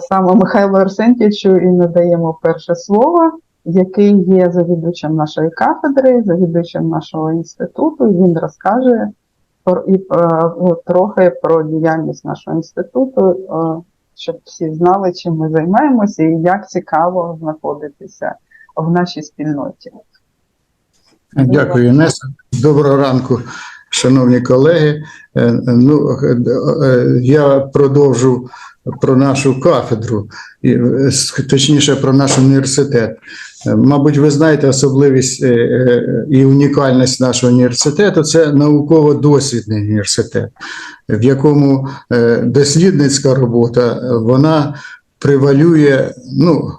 саме Михайлу Арсентійовичу і надаємо перше слово, який є завідувачем нашої кафедри, завідувачем нашого інституту. І він розкаже про і е, трохи про діяльність нашого інституту, е, щоб всі знали, чим ми займаємося і як цікаво знаходитися в нашій спільноті. Дякую, Інеса. Доброго ранку, шановні колеги. Е, Ну, е, е, я продовжу про нашу кафедру, е, точніше про наш університет. Е, Мабуть, ви знаєте особливість е, і унікальність нашого університету це науково-дослідний університет, в якому дослідницька робота вона превалює, ну,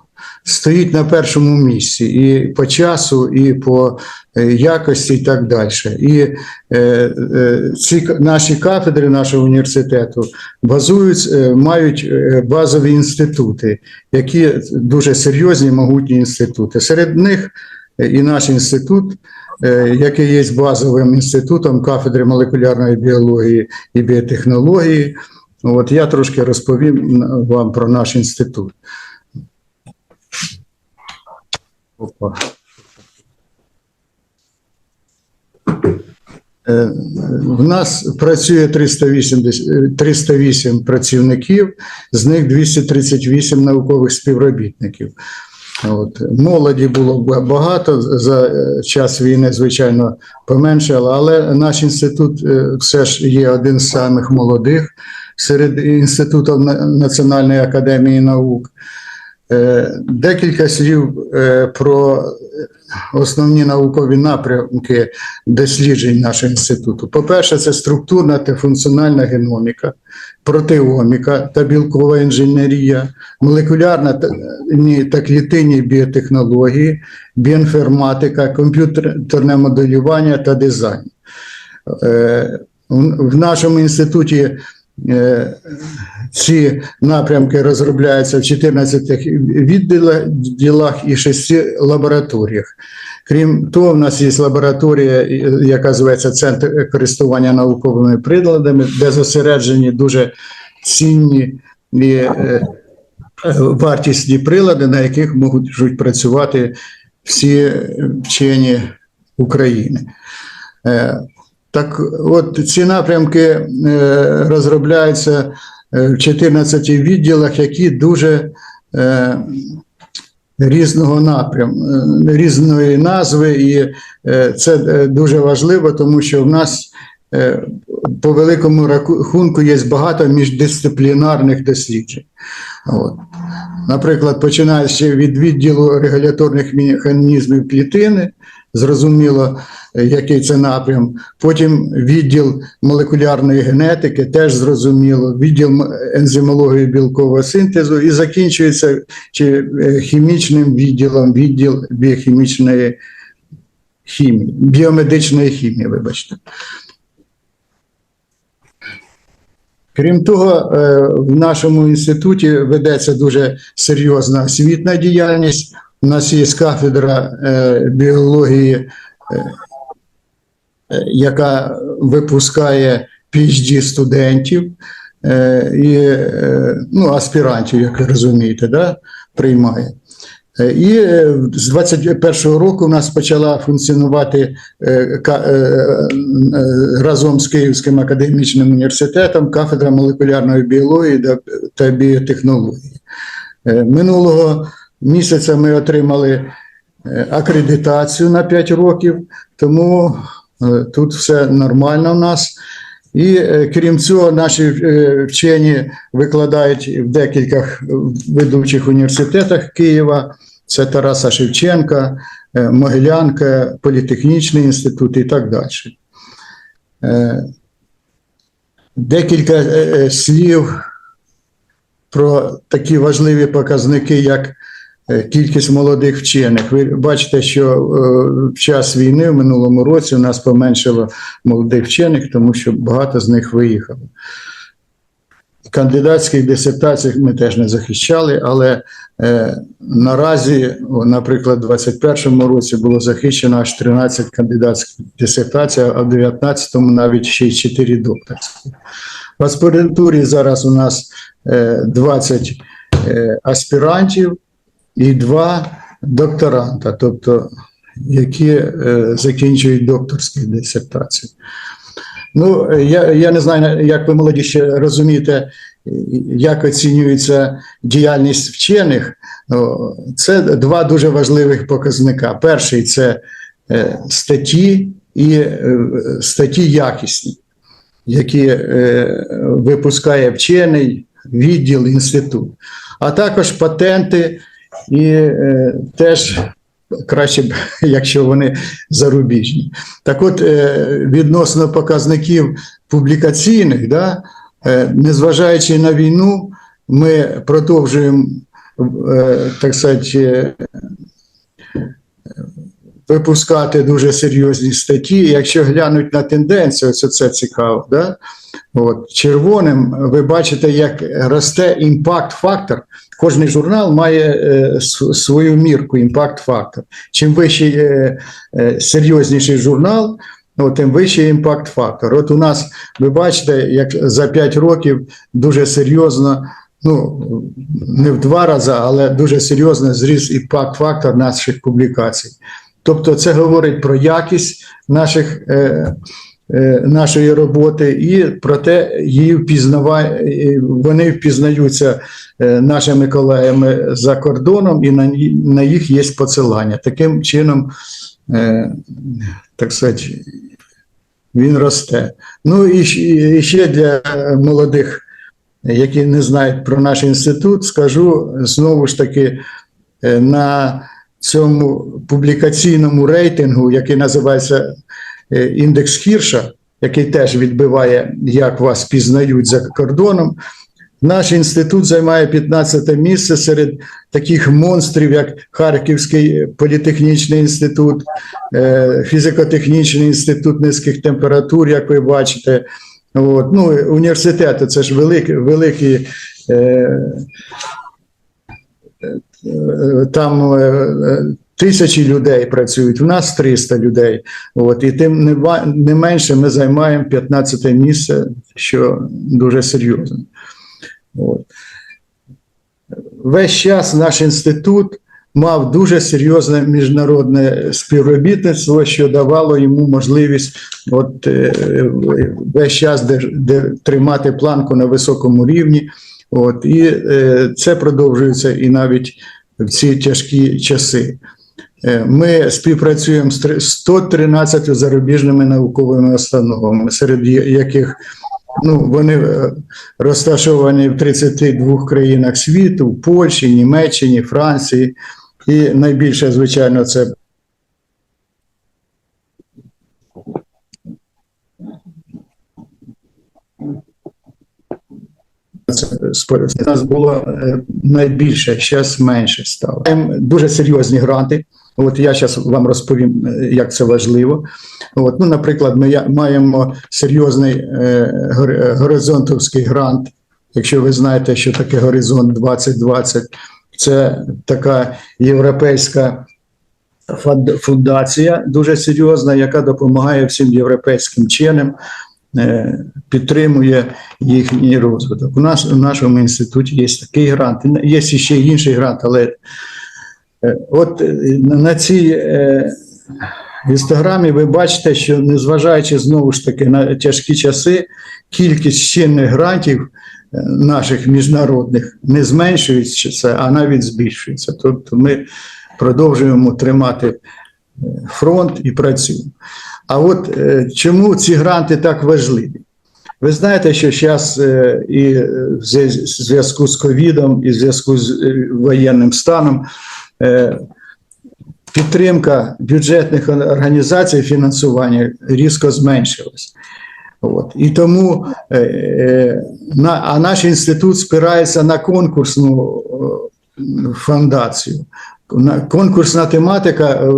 стоїть на першому місці і по часу, і по е, якості, і так далі. І е, е, ці наші кафедри нашого університету базують, е, мають е, базові інститути, які дуже серйозні, могутні інститути. Серед них е, і наш інститут. Який є базовим інститутом кафедри молекулярної біології і біотехнології. От я трошки розповім вам про наш інститут. Опа. Е, В нас працює 380, 308 працівників, з них 238 наукових співробітників. От. Молоді було багато за е, час війни, звичайно, поменшало, але наш інститут е, все ж є один з самих молодих серед інститутів Національної академії наук. Е, Декілька слів е, про основні наукові напрямки досліджень нашого інституту. По-перше, це структурна та функціональна геноміка, протеоміка та білкова інженерія, молекулярна та, клітинні біотехнології, біоінформатика, комп'ютерне моделювання та дизайн. Е, В нашому інституті ці напрямки розробляються в 14 відділах і 6 лабораторіях. Крім того, в нас є лабораторія, яка називається Центр користування науковими приладами, де зосереджені дуже цінні і е, вартісні прилади, на яких можуть працювати всі вчені України. Так от ці напрямки е, розробляються е, в 14 відділах, які дуже е, різного напряму, різної назви, і це дуже важливо, тому що в нас по великому рахунку є багато міждисциплінарних досліджень. От. Наприклад, починаючи від відділу регуляторних механізмів клітини, зрозуміло, е, який це напрям. Потім відділ молекулярної генетики, теж зрозуміло, відділ ензимології білкового синтезу і закінчується чи е, хімічним відділом, відділ біохімічної хімії, біомедичної хімії, вибачте. Крім того, е, в нашому інституті ведеться дуже серйозна освітна діяльність. У нас є кафедра е, біології, е, е, яка випускає PhD студентів і ну, аспірантів, як ви розумієте, да, приймає. І з 21-го року у нас почала функціонувати разом з Київським академічним університетом кафедра молекулярної біології та- біотехнології. Минулого місяця ми отримали е, акредитацію на 5 років, тому е, тут все нормально в нас. І е, крім цього, наші вчені викладають в декількох ведучих університетах Києва. Це Тараса Шевченка, Могилянка, Політехнічний інститут і так далі. Декілька слів про такі важливі показники, як кількість молодих вчених. Ви бачите, що е, в час війни в минулому році у нас поменшало молодих вчених, тому що багато з них виїхало. Кандидатських дисертаціях ми теж не захищали, але е, наразі, наприклад, у 2021 році було захищено аж 13 кандидатських дисертацій, а в 2019 навіть ще й 4 докторські. В аспірантурі зараз у нас е, 20 е, аспірантів і два докторанта, тобто які е, закінчують докторські дисертації. Ну, я, я не знаю, як ви молоді ще розумієте, як оцінюється діяльність вчених. Це два дуже важливих показника. Перший це е, статті і е, статті якісні, які е, випускає вчений відділ, інститут, а також патенти і е, теж краще б, якщо вони зарубіжні. Так от, е, відносно показників публікаційних, да, е, незважаючи на війну, ми продовжуємо, е, так сказати, випускати дуже серйозні статті. Якщо глянуть на тенденцію, це, це цікаво. Да? От, червоним ви бачите, як росте імпакт-фактор. Кожний журнал має е, свою мірку, імпакт-фактор. Чим вищий е, е, серйозніший журнал, ну, тим вищий імпакт-фактор. От у нас, ви бачите, як за 5 років дуже серйозно, ну не в два рази, але дуже серйозно зріс імпакт-фактор наших публікацій. Тобто, це говорить про якість наших. Е, е, Нашої роботи і про те, її впізнава... вони впізнаються е, нашими колегами за кордоном, і на, їх є посилання. Таким чином, е, так сказати, він росте. Ну і ще для молодих, які не знають про наш інститут, скажу знову ж таки е, на цьому публікаційному рейтингу, який називається е, індекс Хірша, який теж відбиває, як вас пізнають за кордоном. Наш інститут займає 15 місце серед таких монстрів, як Харківський політехнічний інститут, е, фізико-технічний інститут низьких температур, як ви бачите. От. Ну, університети це ж великі, великі е, там е, е, тисячі людей працюють, у нас 300 людей. От, і тим не, менше ми займаємо 15 місце, що дуже серйозно. От. Весь час наш інститут мав дуже серйозне міжнародне співробітництво, що давало йому можливість от, е, весь час де, де тримати планку на високому рівні. От, і е, це продовжується і навіть в ці тяжкі часи. Е, Ми співпрацюємо з три- 113 зарубіжними науковими установами, серед яких ну, вони е, розташовані в 32 країнах світу, в Польщі, Німеччині, Франції. І найбільше, звичайно, це У нас було е, найбільше, зараз менше стало. Маємо Дуже серйозні гранти. От я зараз вам розповім, е, як це важливо. От, ну, наприклад, ми маємо серйозний е, горизонтовський грант. Якщо ви знаєте, що таке горизонт 2020, це така європейська фундація, дуже серйозна, яка допомагає всім європейським е, підтримує їхній розвиток. У нас у нашому інституті є такий грант, є ще інший грант, але е, от е, на цій е, інстаграмі ви бачите, що незважаючи знову ж таки на тяжкі часи, кількість чинних грантів е, наших міжнародних не зменшується, а навіть збільшується. Тобто ми продовжуємо тримати е, фронт і працюємо. А от е, чому ці гранти так важливі? Ви знаєте, що зараз і в зв'язку з ковідом, і в зв'язку з е, воєнним станом е, підтримка бюджетних організацій фінансування різко зменшилась. От. І тому е, е, на, а наш інститут спирається на конкурсну е, фундацію. Конкурсна тематика е,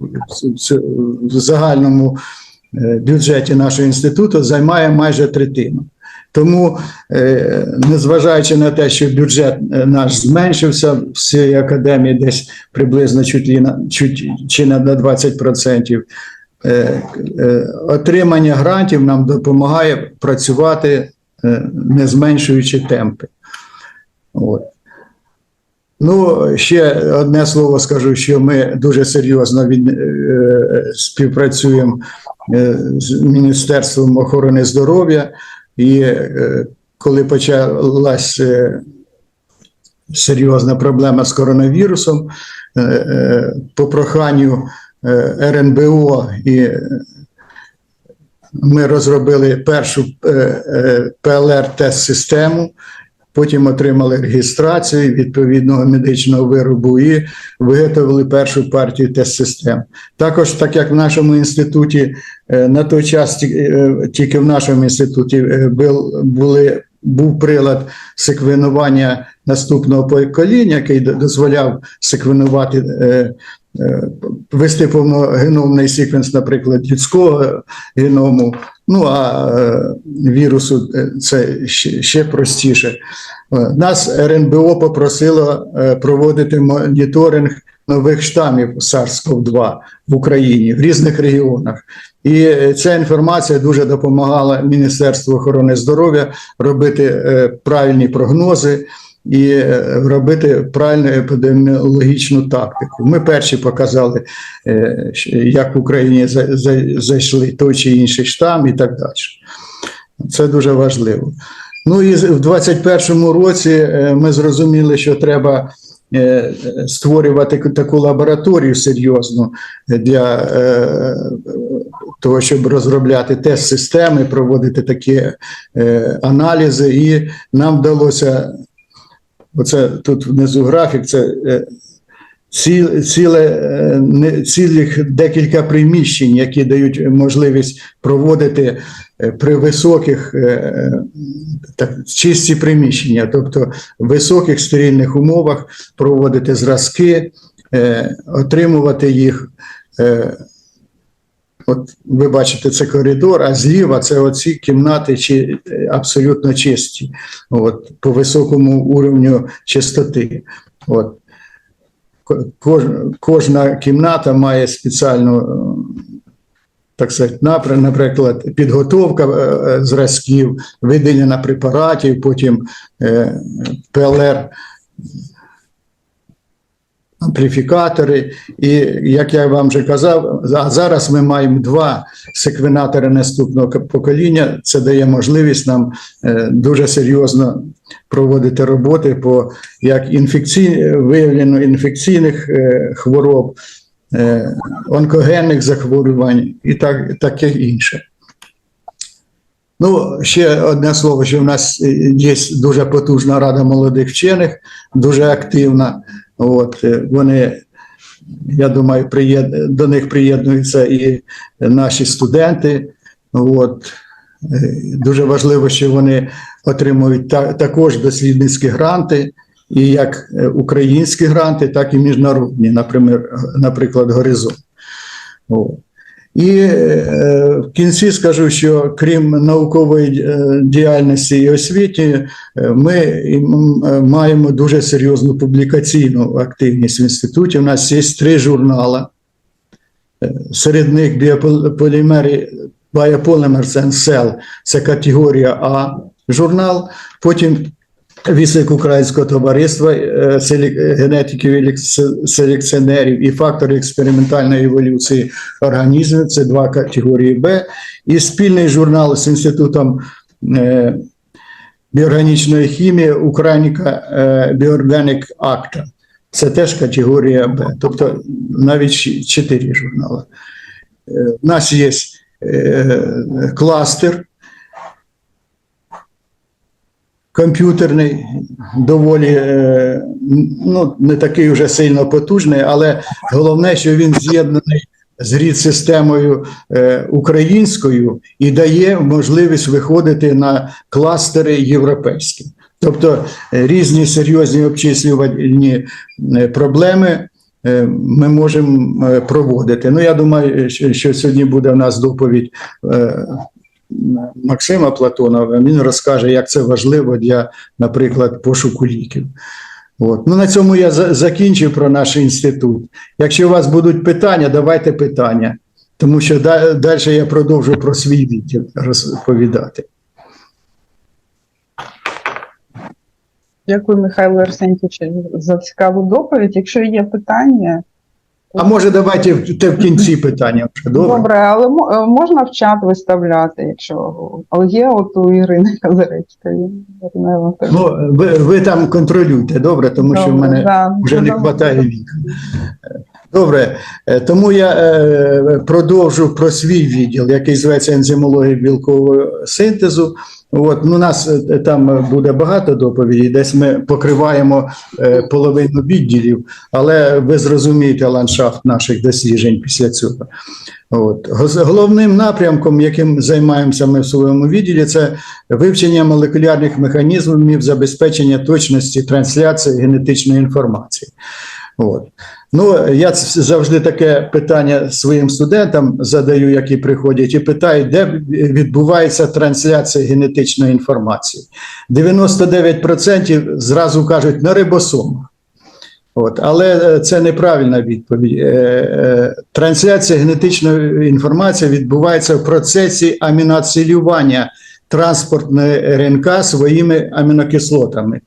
в- загальному е, бюджеті нашого інституту займає майже третину. Тому, е, незважаючи на те, що бюджет е, наш зменшився в всій академії десь приблизно чуть, чуть чи на 20%, е, е, отримання грантів нам допомагає працювати, не зменшуючи темпи. От. Ну, ще одне слово скажу, що ми дуже серйозно від, е, співпрацюємо е, з Міністерством охорони здоров'я. І е, коли почалась е, серйозна проблема з коронавірусом, е, е, по проханню е, РНБО і е, ми розробили першу е, ПЛР-тест-систему, потім отримали реєстрацію відповідного медичного виробу і виготовили першу партію тест-систем. Також, так як в нашому інституті е, на той час е, тільки в нашому інституті е, були. Був прилад секвенування наступного покоління, який дозволяв секвенувати, вести повногеномний секвенс, наприклад, людського геному. Ну а е, вірусу е, це ще, ще простіше. Е, Нас РНБО попросило проводити моніторинг нових штамів SARS-CoV-2 в Україні в різних регіонах. І ця інформація дуже допомагала Міністерству охорони здоров'я робити правильні прогнози і е, робити правильну епідеміологічну тактику. Ми перші показали, е, як в Україні за- за- зайшли той чи інший штам і так далі. Це дуже важливо. Ну і в 2021 році е, ми зрозуміли, що треба створювати таку лабораторію серйозну для того, щоб розробляти тест-системи, проводити такі аналізи, і нам вдалося. Оце тут внизу графік, це е, ці- ціле, е, цілих декілька приміщень, які дають можливість проводити е, при високих так, чисті приміщення, тобто в високих стерильних умовах проводити зразки, отримувати їх. От ви бачите, це коридор, а зліва це оці кімнати чи е, абсолютно чисті, от, по високому уровню чистоти. От. Кожна кімната має спеціальну, е, так сказати, наприклад, підготовка е, зразків, виділення препаратів, потім ПЛР ампліфікатори. І як я вам вже казав, а зараз ми маємо два секвенатори наступного покоління. Це дає можливість нам е, дуже серйозно проводити роботи по як інфекцій, виявленню інфекційних е, хвороб, е, онкогенних захворювань і так, таке інше. Ну, ще одне слово, що в нас е, є дуже потужна рада молодих вчених, дуже активна. От е, вони, я думаю, приєд... до них приєднуються і наші студенти. От Е, дуже важливо, що вони отримують та... також дослідницькі гранти, і як е, українські гранти, так і міжнародні, наприклад, наприклад Горизонт. І е, в кінці скажу, що крім наукової е, діяльності і освіті, е, ми маємо дуже серйозну публікаційну активність в інституті. У нас є три журнали. Серед них біополімери Biopolymer and це категорія А журнал. Потім Вісник Українського товариства е, селек- генетиків і селекціонерів і фактори експериментальної еволюції організмів це два категорії Б, і спільний журнал з інститутом е, біорганічної хімії е, Bioorganic Acta. Це теж категорія Б, тобто навіть чотири журнали. Е, У нас є е, кластер комп'ютерний, доволі е, ну, не такий вже сильно потужний, але головне, що він з'єднаний з рід-системою е, українською і дає можливість виходити на кластери європейські. Тобто е, різні серйозні обчислювальні проблеми ми можемо проводити. Ну, я думаю, що, сьогодні буде в нас доповідь Максима Платонова. Він розкаже, як це важливо для, наприклад, пошуку ліків. От. Ну, на цьому я за- закінчив про наш інститут. Якщо у вас будуть питання, давайте питання, тому що да- далі я продовжу про свій відділ розповідати. Дякую, Михайло Арсентійович, за цікаву доповідь. Якщо є питання, А може, давайте в- те в кінці питання вже добре? добре, але е, можна в чат виставляти, якщо але є от у Ірини Казарецької. Ну, ви, ви там контролюйте, добре, тому що в мене да, вже не добре. вистачає віку. Добре, е, тому я е, продовжу про свій відділ, який зветься ензимологія білкового синтезу. От, ну, нас е, там буде багато доповідей, десь ми покриваємо половину відділів, але ви зрозумієте ландшафт наших досліджень після цього. От. Головним напрямком, яким займаємося ми в своєму відділі, це вивчення молекулярних механізмів забезпечення точності трансляції генетичної інформації. От. Ну, я завжди таке питання своїм студентам задаю, які приходять, і питаю, де відбувається трансляція генетичної інформації. 99% зразу кажуть на рибосомах. От, але е, це неправильна відповідь. Е, е, Трансляція генетичної інформації відбувається в процесі аміноацилювання транспортної РНК своїми амінокислотами,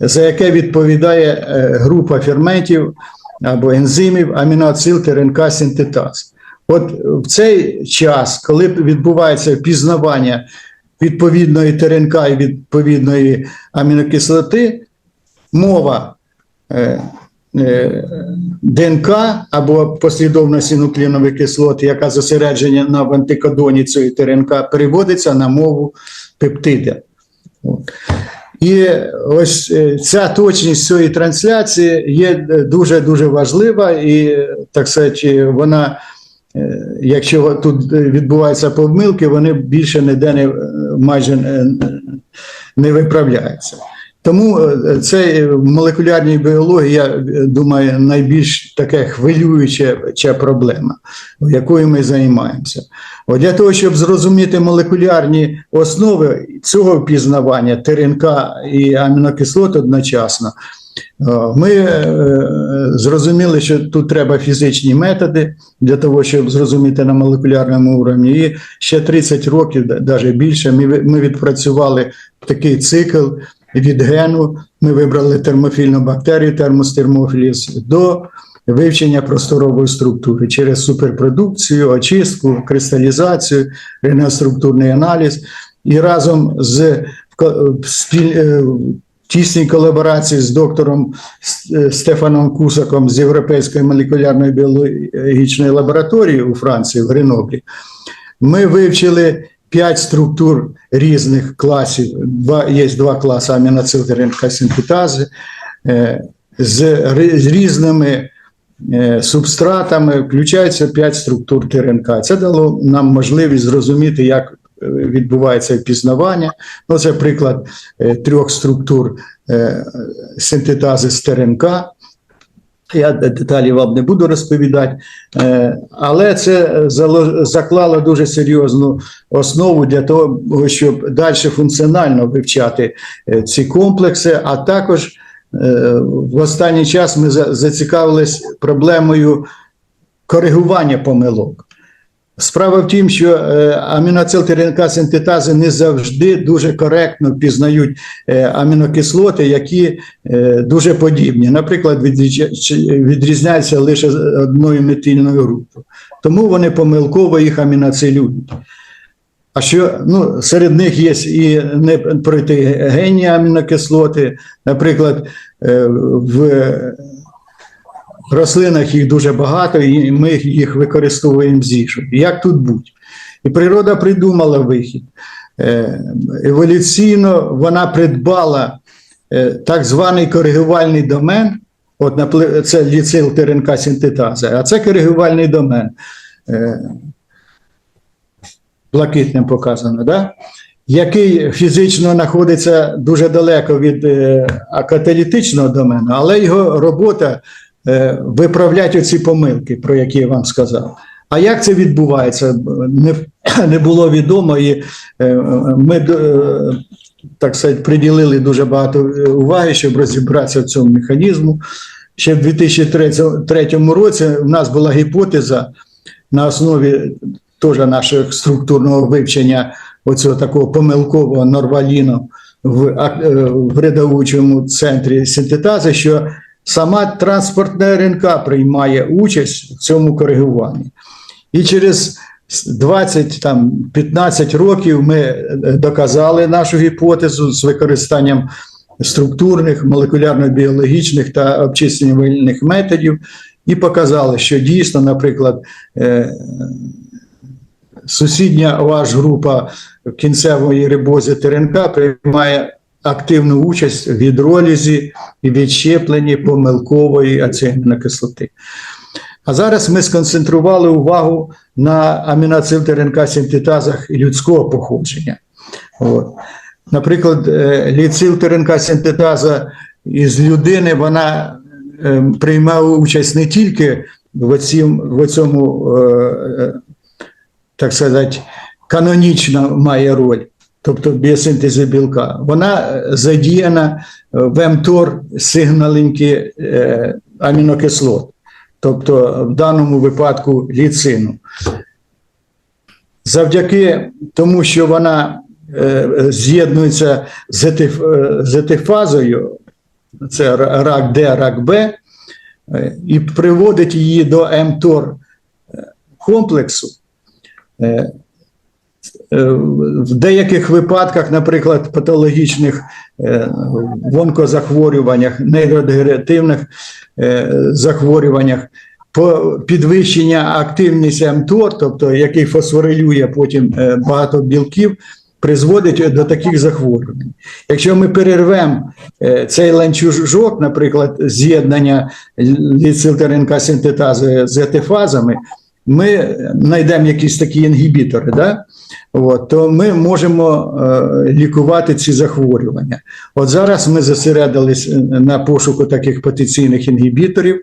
за яке відповідає група ферментів або ензимів аміноацилти РНК синтетаз. От в цей час, коли відбувається впізнавання відповідної ТРНК і відповідної амінокислоти, мова е, е, ДНК або послідовності нуклеїнової кислоти, яка зосереджена на в антикодоні цієї ТРНК, переводиться на мову пептида. І ось е, ця точність цієї трансляції є е, дуже-дуже важлива, і, е, так сказати, вона, е, якщо тут е, відбуваються помилки, вони більше ніде не, е, майже не, не виправляються. Тому е, це в молекулярній біології, я е, думаю, найбільш таке хвилююча проблема, якою ми займаємося. От для того, щоб зрозуміти молекулярні основи цього впізнавання ТРНК і амінокислот одночасно, е, ми е, зрозуміли, що тут треба фізичні методи для того, щоб зрозуміти на молекулярному уровні. І ще 30 років, навіть більше, ми відпрацювали такий цикл від гену. Ми вибрали термофільну бактерію термостермофіліс до вивчення просторової структури через суперпродукцію, очистку, кристалізацію, рентгеноструктурний аналіз. І разом з е, в тісній колаборації з доктором е, Стефаном Кусаком з Європейської молекулярної біологічної лабораторії у Франції в Греноблі, ми вивчили п'ять структур різних класів. Два, є два класи аміноцил РНК синтетази е, з, різними е, субстратами, включається п'ять структур ТРНК. Це дало нам можливість зрозуміти, як е, відбувається впізнавання. Ну, це приклад трьох структур синтетази з ТРНК. Я деталі вам не буду розповідати, е, але це заклало дуже серйозну основу для того, щоб далі функціонально вивчати е, ці комплекси, а також е, в останній час ми зацікавились проблемою коригування помилок. Справа в тім, що е, аміноцил синтетази не завжди дуже коректно впізнають е, амінокислоти, які е, дуже подібні. Наприклад, відрізня- відрізняються лише одною метильною групою. Тому вони помилково їх аміноцилюють. А що ну, серед них є і не протигенні амінокислоти, наприклад, в рослинах їх дуже багато, і ми їх використовуємо з їжею. Як тут бути? І природа придумала вихід. Е, Еволюційно вона придбала е, так званий коригувальний домен. От, це ліцил ТРНК синтетаза, а це коригувальний домен. Е, Блакитним показано, да? який фізично знаходиться дуже далеко від е, каталітичного домену, але його робота виправляти оці помилки, про які я вам сказав. А як це відбувається, не, не було відомо, і е, ми е, так сказати, приділили дуже багато е, уваги, щоб розібратися в цьому механізму. Ще в 2003 році в нас була гіпотеза на основі теж нашого структурного вивчення оцього такого помилкового норваліну в, е, в рядовучому центрі синтетази, що сама транспортна РНК приймає участь в цьому коригуванні. І через 20 там 15 років ми е, доказали нашу гіпотезу з використанням структурних, молекулярно-біологічних та обчислювальних методів, і показали, що дійсно, наприклад, е, сусідня ваш група кінцевої рибози ТРНК приймає активну участь в гідролізі і відщепленні помилкової ацетилкислоти. А зараз ми сконцентрували увагу на аміноцил-ТРНК синтетазах людського походження. От. Наприклад, е, ліцил-ТРНК синтетаза із людини вона е, приймала участь не тільки в цьому, в цьому е, так сказати, канонічна має роль, тобто в біосинтезі білка, вона е, задіяна в МТОР сигналинки е, амінокислот, тобто в даному випадку ліцину. Завдяки тому, що вона е, з'єднується з етиф- е, з етифазою, це рак Д, рак Б, е, і приводить її до МТОР е, комплексу. Е, В деяких випадках, наприклад, патологічних е, в онкозахворюваннях, нейродегенеративних е, захворюваннях, підвищення активності МТОР, тобто який фосфорилює потім багато білків, призводить до таких захворювань. Якщо ми перервемо цей ланцюжок, наприклад, з'єднання ліцилтеринка синтетази з етифазами, ми знайдемо якісь такі інгібітори, да? От, то ми можемо е, лікувати ці захворювання. От зараз ми зосередились на пошуку таких потенційних інгібіторів,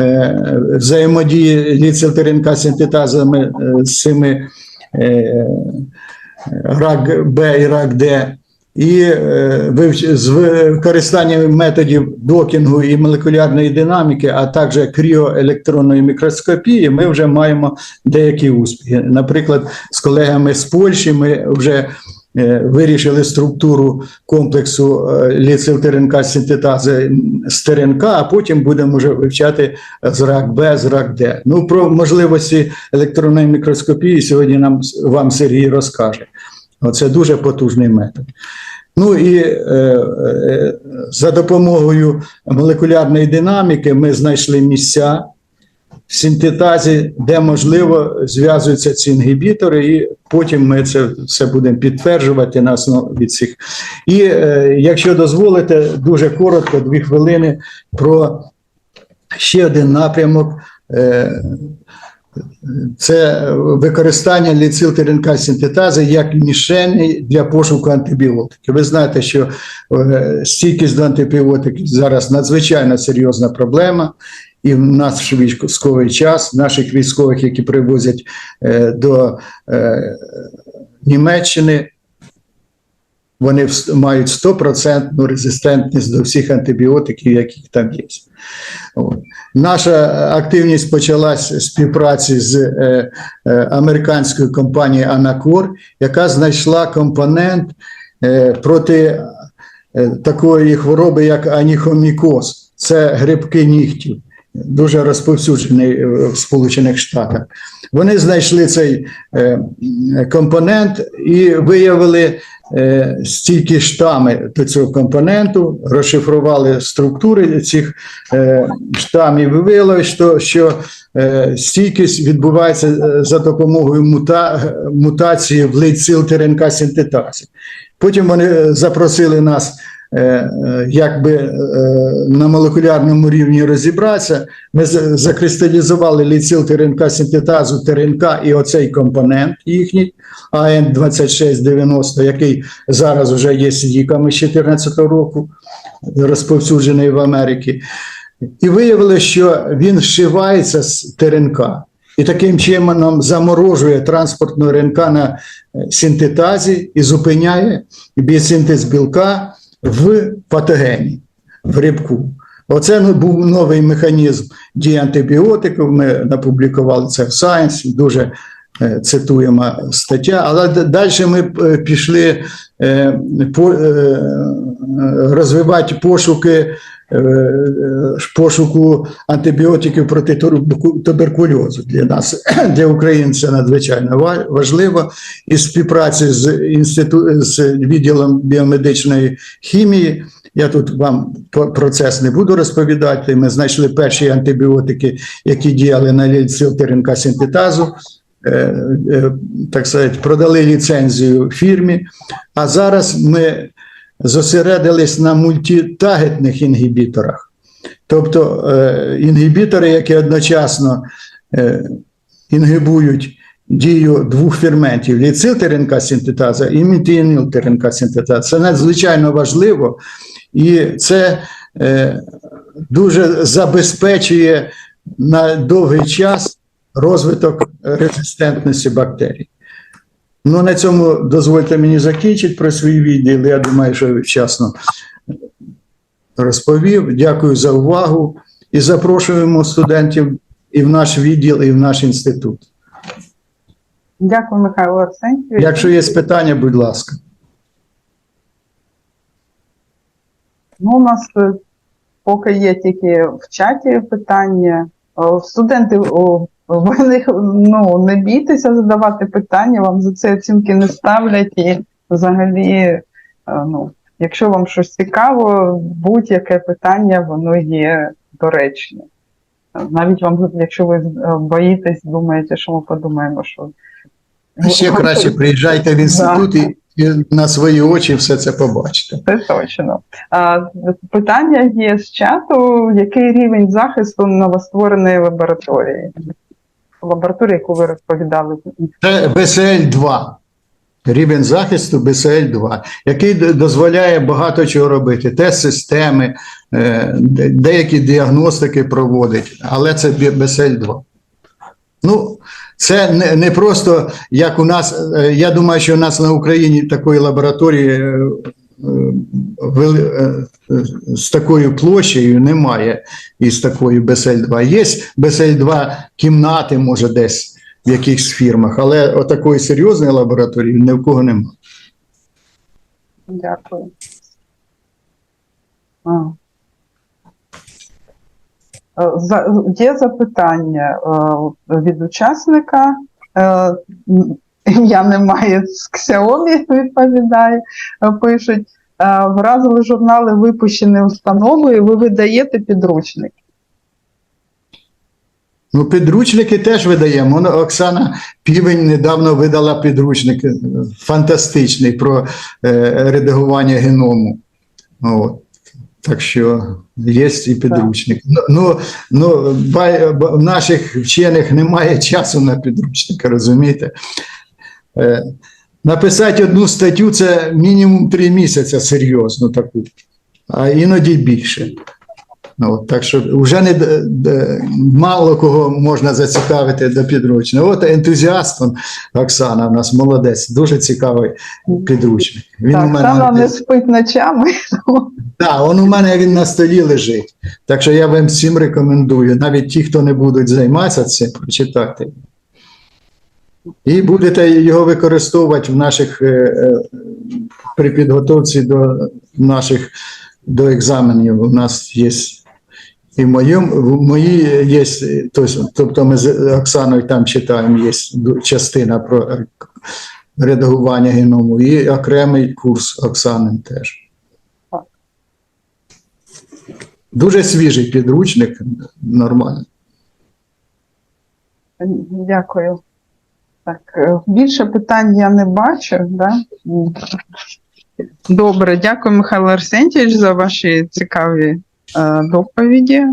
е, взаємодії ліцилтеринка синтетазами е, з цими е, рак Б і рак Д. І е, з використанням методів докінгу і молекулярної динаміки, а також кріоелектронної мікроскопії, ми вже маємо деякі успіхи. Наприклад, з колегами з Польщі ми вже е, вирішили структуру комплексу е, ліцилтеринка синтетази з ТРНК, а потім будемо вже вивчати з рак Б, з рак Д. Ну про можливості електронної мікроскопії сьогодні нам вам Сергій розкаже. Оце дуже потужний метод. Ну і е, е, за допомогою молекулярної динаміки ми знайшли місця в синтетазі, де можливо зв'язуються ці інгібітори, і потім ми це все будемо підтверджувати на основі цих. І е, якщо дозволите, дуже коротко, дві хвилини про ще один напрямок. Е, це використання ліцилтеринка синтетази як мішені для пошуку антибіотиків. Ви знаєте, що е, стійкість до антибіотиків зараз надзвичайно серйозна проблема. І в наш військовий час наших військових, які привозять е, до е, Німеччини, вони мають 100% резистентність до всіх антибіотиків, яких там є. Наша активність почалась з співпраці з е, е, американською компанією Anacor, яка знайшла компонент е, проти такої хвороби, як аніхомікоз. Це грибки нігтів, дуже розповсюджений в Сполучених Штатах. Вони знайшли цей компонент і виявили стільки штами до цього компоненту, розшифрували структури цих е, штамів і виявилось, що, що е, стійкість відбувається е, за допомогою мута, мутації в лейцил ТРНК синтетазі. Потім вони е, запросили нас. Е, е, Якби е, на молекулярному рівні розібратися, ми закристалізували ліцил ТРНК синтетазу ТРНК і оцей компонент їхній АН2690, який зараз вже є ліками з 2014 року, розповсюджений в Америці. І виявили, що він зшивається з ТРНК. І таким чином заморожує транспортну РНК на синтетазі і зупиняє біосинтез білка в патогені, в рибку. Оце ну, був новий механізм дії антибіотиків. Ми напублікували це в Science, дуже е, цитуємо стаття. Але далі ми е, пішли е, розвивати пошуки. Е, е, пошуку антибіотиків проти туберкульозу для нас, для України це надзвичайно ва- важливо. І співпраці з інститу... з відділом біомедичної хімії. Я тут вам про- процес не буду розповідати. Ми знайшли перші антибіотики, які діяли на ліцил синтетазу. Е, Так сказати, продали ліцензію фірмі. А зараз ми зосередились на мультитагетних інгібіторах. Тобто е, інгібітори, які одночасно е, інгибують дію двох ферментів ліцил ТРНК синтетаза і мітіанил ТРНК синтетаза. Це надзвичайно важливо, і це е, дуже забезпечує на довгий час розвиток резистентності бактерій. Ну, на цьому дозвольте мені закінчити про свій відділ. Я думаю, що вчасно розповів. Дякую за увагу і запрошуємо студентів і в наш відділ, і в наш інститут. Дякую, Михайло Арсентьович. Якщо є питання, будь ласка. Ну, у нас е, поки є тільки в чаті питання. О, Студенти, ви не, ну, не бійтеся задавати питання, вам за це оцінки не ставлять. І взагалі, е, ну, якщо вам щось цікаво, будь-яке питання, воно є доречне. Навіть вам, якщо ви е, боїтесь, думаєте, що ми подумаємо, що Ще краще приїжджайте в інститут і, і на свої очі все це побачите. Це точно. А, питання є з чату: який рівень захисту новоствореної лабораторії? Лабораторія, яку ви розповідали. Це БСЛ-2. Рівень захисту БСЛ-2, який дозволяє багато чого робити. Тест-системи, е, деякі діагностики проводить, але це БСЛ-2. Ну, це не, не просто як у нас. е, Я думаю, що у нас на Україні такої лабораторії е, з такою площею немає і з такою БСЛ-2. Є БСЛ-2 кімнати, може, десь в якихось фірмах, але отакої серйозної лабораторії ні в кого немає. Дякую. А. Е, є запитання е, від учасника. Ім'я немає з Xiaomi, відповідає, пишуть. Вразили журнали, випущені установою, ви видаєте підручник. Ну, підручники теж видаємо. Оксана Півень недавно видала підручник е, фантастичний про е, редагування геному. От. Так що є і підручник. Ну, ну, ну в наших вчених немає часу на підручники, розумієте? Е, написати одну статтю це мінімум три місяці серйозно таку, а іноді більше. Ну, от, так що вже не мало кого можна зацікавити до підручника. От ентузіаст он, Оксана, у нас молодець, дуже цікавий підручник. Він у мене Сама не спить ночами. Так, он у мене він на столі лежить. Так що я вам всім рекомендую, навіть ті, хто не будуть займатися цим, прочитати. І будете його використовувати в наших е, е, при підготовці до наших до екзаменів. У нас є і в моєму в моїй є, тобто, тобто ми з Оксаною там читаємо, є частина про редагування геному, і окремий курс Оксани теж. Дуже свіжий підручник, нормально. Дякую. Так, е, більше питань я не бачу. Да? Добре, дякую, Михайло Арсентійович, за ваші цікаві е, доповіді.